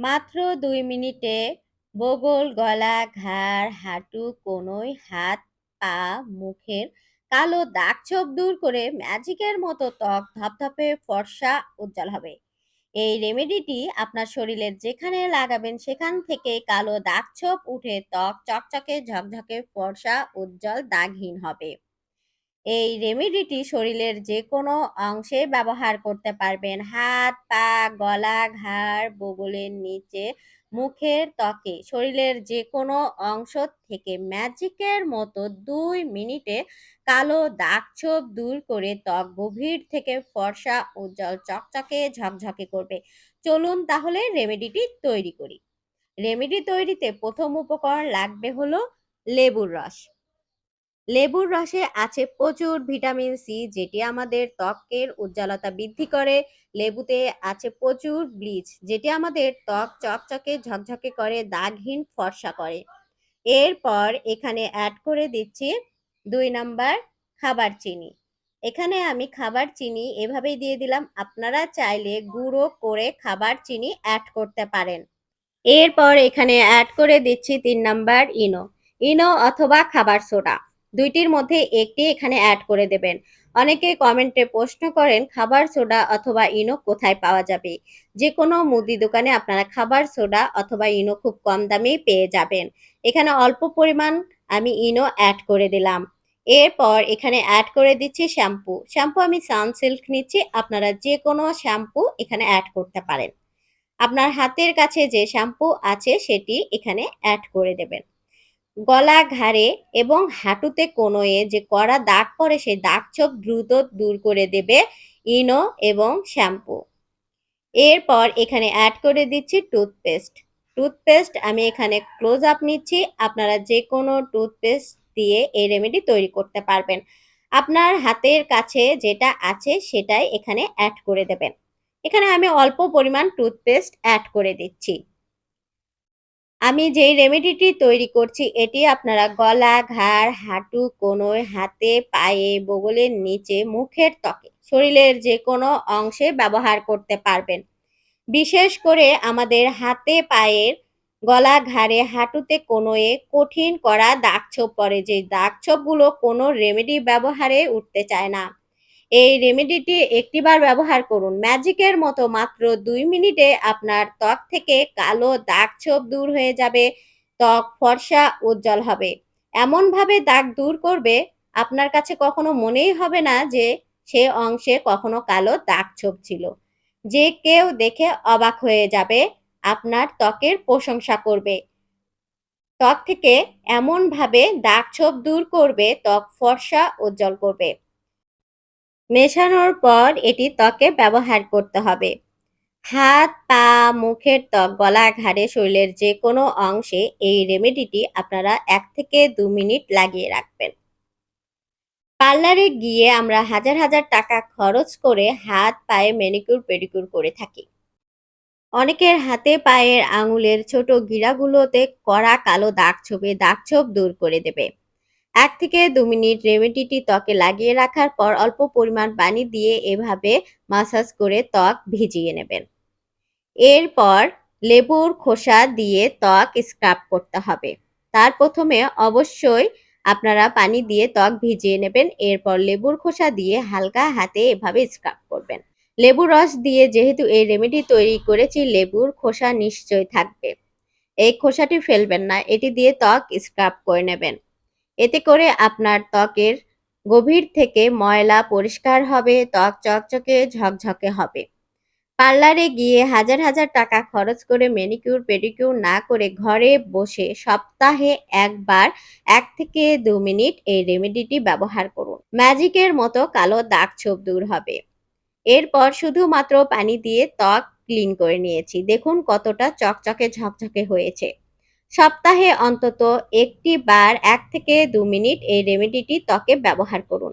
মাত্র দুই মিনিটে বগল, গলা, ঘাড়, হাঁটু, কোনোই হাত, পা, মুখের কালো দাগ ছোপ দূর করে ম্যাজিকের মতো ত্বক, ধপধপে ফর্সা উজ্জ্বল হবে। এই রেমেডিটি আপনার শরীরের যেখানে লাগাবেন সেখান থেকে কালো দাগ ছোপ উঠে ত্বক চকচকে, ঝকঝকে, ফর্সা, উজ্জ্বল, দাগহীন হবে। এই রেমেডিটি শরীরের যে কোনো অংশে ব্যবহার করতে পারবেন। হাত, পা, গলা, ঘাড়, বগলের নিচে, মুখের ত্বকে। শরীরের যে কোনো অংশ থেকে ম্যাজিকের মতো দুই মিনিটে কালো দাগ ছোপ দূর করে ত্বক গভীর থেকে ফর্সা উজ্জ্বল চকচকে ঝকঝকে করবে। চলুন তাহলে রেমেডিটি তৈরি করি। রেমেডি তৈরিতে প্রথম উপকরণ লাগবে হলো লেবুর রস। লেবুর রসে আছে প্রচুর ভিটামিন সি, যেটি আমাদের ত্বকের উজ্জ্বলতা বৃদ্ধি করে। লেবুতে আছে প্রচুর ব্লিচ, যেটি আমাদের ত্বক চকচকে, ঝকঝকে করে, দাগহীন, ফর্সা করে। এরপর এখানে অ্যাড করে দিচ্ছি দুই নাম্বার খাবার চিনি। এখানে আমি খাবার চিনি এভাবেই দিয়ে দিলাম। আপনারা চাইলে গুঁড়ো করে খাবার চিনি অ্যাড করতে পারেন। এরপর এখানে অ্যাড করে দিচ্ছি তিন নাম্বার ইনো। ইনো অথবা খাবার সোডা। দুইটির মধ্যে একটি এখানে অ্যাড করে দেবেন। অনেকে কমেন্টে প্রশ্ন করেন, খাবার সোডা অথবা ইনো কোথায় পাওয়া যাবে? যে কোনো মুদি দোকানে আপনারা খাবার সোডা অথবা ইনো খুব কম দামেই পেয়ে যাবেন। এখানে অল্প পরিমাণ আমি ইনো অ্যাড করে দিলাম। এরপর এখানে অ্যাড করে দিচ্ছি শ্যাম্পু শ্যাম্পু আমি সানসিল্ক নিচ্ছি, আপনারা যে কোনো শ্যাম্পু এখানে অ্যাড করতে পারেন। আপনার হাতের কাছে যে শ্যাম্পু আছে, সেটি এখানে অ্যাড করে দেবেন। গলা ঘাড়ে এবং হাঁটুতে কোনোয়ে যে কড়া দাগ পড়ে সেই দাগ ছোপ দ্রুত দূর করে দেবে ইনো এবং শ্যাম্পু। এরপর এখানে অ্যাড করে দিচ্ছি টুথপেস্ট টুথপেস্ট আমি এখানে ক্লোজ আপ নিচ্ছি। আপনারা যে কোনো টুথপেস্ট দিয়ে এই রেমেডি তৈরি করতে পারবেন। আপনার হাতের কাছে যেটা আছে সেটাই এখানে অ্যাড করে দেবেন। এখানে আমি অল্প পরিমাণ টুথপেস্ট অ্যাড করে দিচ্ছি। আমি যেই রেমেডিটি তৈরি করছি, এটি আপনারা গলা, ঘাড়, হাঁটু কোনোয় হাতে, পায়ে, বগলের নিচে, মুখের ত্বকে, শরীরের যে কোনো অংশে ব্যবহার করতে পারবেন। বিশেষ করে আমাদের হাতে, পায়ের, গলা, ঘাড়ে, হাঁটুতে কোনোয়ে কঠিন করা দাগ ছোপ পড়ে যে দাগ ছোপগুলো কোনো রেমেডি ব্যবহারে উঠতে চায় না। এই রেমেডিটি একটিবার ব্যবহার করুন। ম্যাজিকের মতো মাত্র দুই মিনিটে আপনার ত্বক থেকে কালো দাগ ছোপ দূর হয়ে যাবে, ত্বক ফর্সা উজ্জ্বল হবে। এমনভাবে দাগ দূর করবে, আপনার কাছে কখনো মনেই হবে না যে সে অংশে কখনো কালো দাগ ছোপ ছিল। যে কেউ দেখে অবাক হয়ে যাবে, আপনার ত্বকের প্রশংসা করবে। ত্বক থেকে এমনভাবে দাগ ছোপ দূর করবে, ত্বক ফর্সা উজ্জ্বল করবে। মেশানোর পর এটি ত্বকে ব্যবহার করতে হবে। হাত, পা, মুখের ত্বক, গলা, ঘাড়ে, শরীরের যে কোনো অংশে এই রেমেডিটি আপনারা এক থেকে দু মিনিট লাগিয়ে রাখবেন। পার্লারে গিয়ে আমরা হাজার হাজার টাকা খরচ করে হাত, পায়ে ম্যানিকিউর, পেডিকিউর করে থাকি। অনেকের হাতে, পায়ের আঙুলের ছোট গিরাগুলোতে কড়া কালো দাগ ছোপে দাগ ছোপ দূর করে দেবে। এক থেকে দু মিনিট রেমেডিটি ত্বকে লাগিয়ে রাখার পর অল্প পরিমাণ পানি দিয়ে এভাবে মাসাজ করে ত্বক ভিজিয়ে নেবেন। এরপর লেবুর খোসা দিয়ে ত্বক স্ক্রাব করতে হবে। তার প্রথমে অবশ্যই আপনারা পানি দিয়ে ত্বক ভিজিয়ে নেবেন, এরপর লেবুর খোসা দিয়ে হালকা হাতে এভাবে স্ক্রাব করবেন। লেবুর রস দিয়ে যেহেতু এই রেমেডি তৈরি করেছি, লেবুর খোসা নিশ্চয় থাকবে। এই খোসাটি ফেলবেন না, এটি দিয়ে ত্বক স্ক্রাব করে নেবেন। এতে করে আপনার ত্বকের গভীর থেকে ময়লা পরিষ্কার হবে, ত্বক চকচকে, ঝকঝকে হবে। পার্লারে গিয়ে হাজার হাজার টাকা খরচ করে ম্যানিকিউর পেডিকিউর না করে ঘরে বসে সপ্তাহে একবার এক থেকে দু মিনিট এই রেমেডিটি ব্যবহার করুন। ম্যাজিকের মতো কালো দাগ ছোপ দূর হবে। এরপর শুধুমাত্র পানি দিয়ে ত্বক ক্লিন করে নিয়েছি। দেখুন কতটা চকচকে ঝকঝকে হয়েছে। সপ্তাহে অন্তত একটি বার এক থেকে দু মিনিট এই রেমেডিটি ত্বকে ব্যবহার করুন।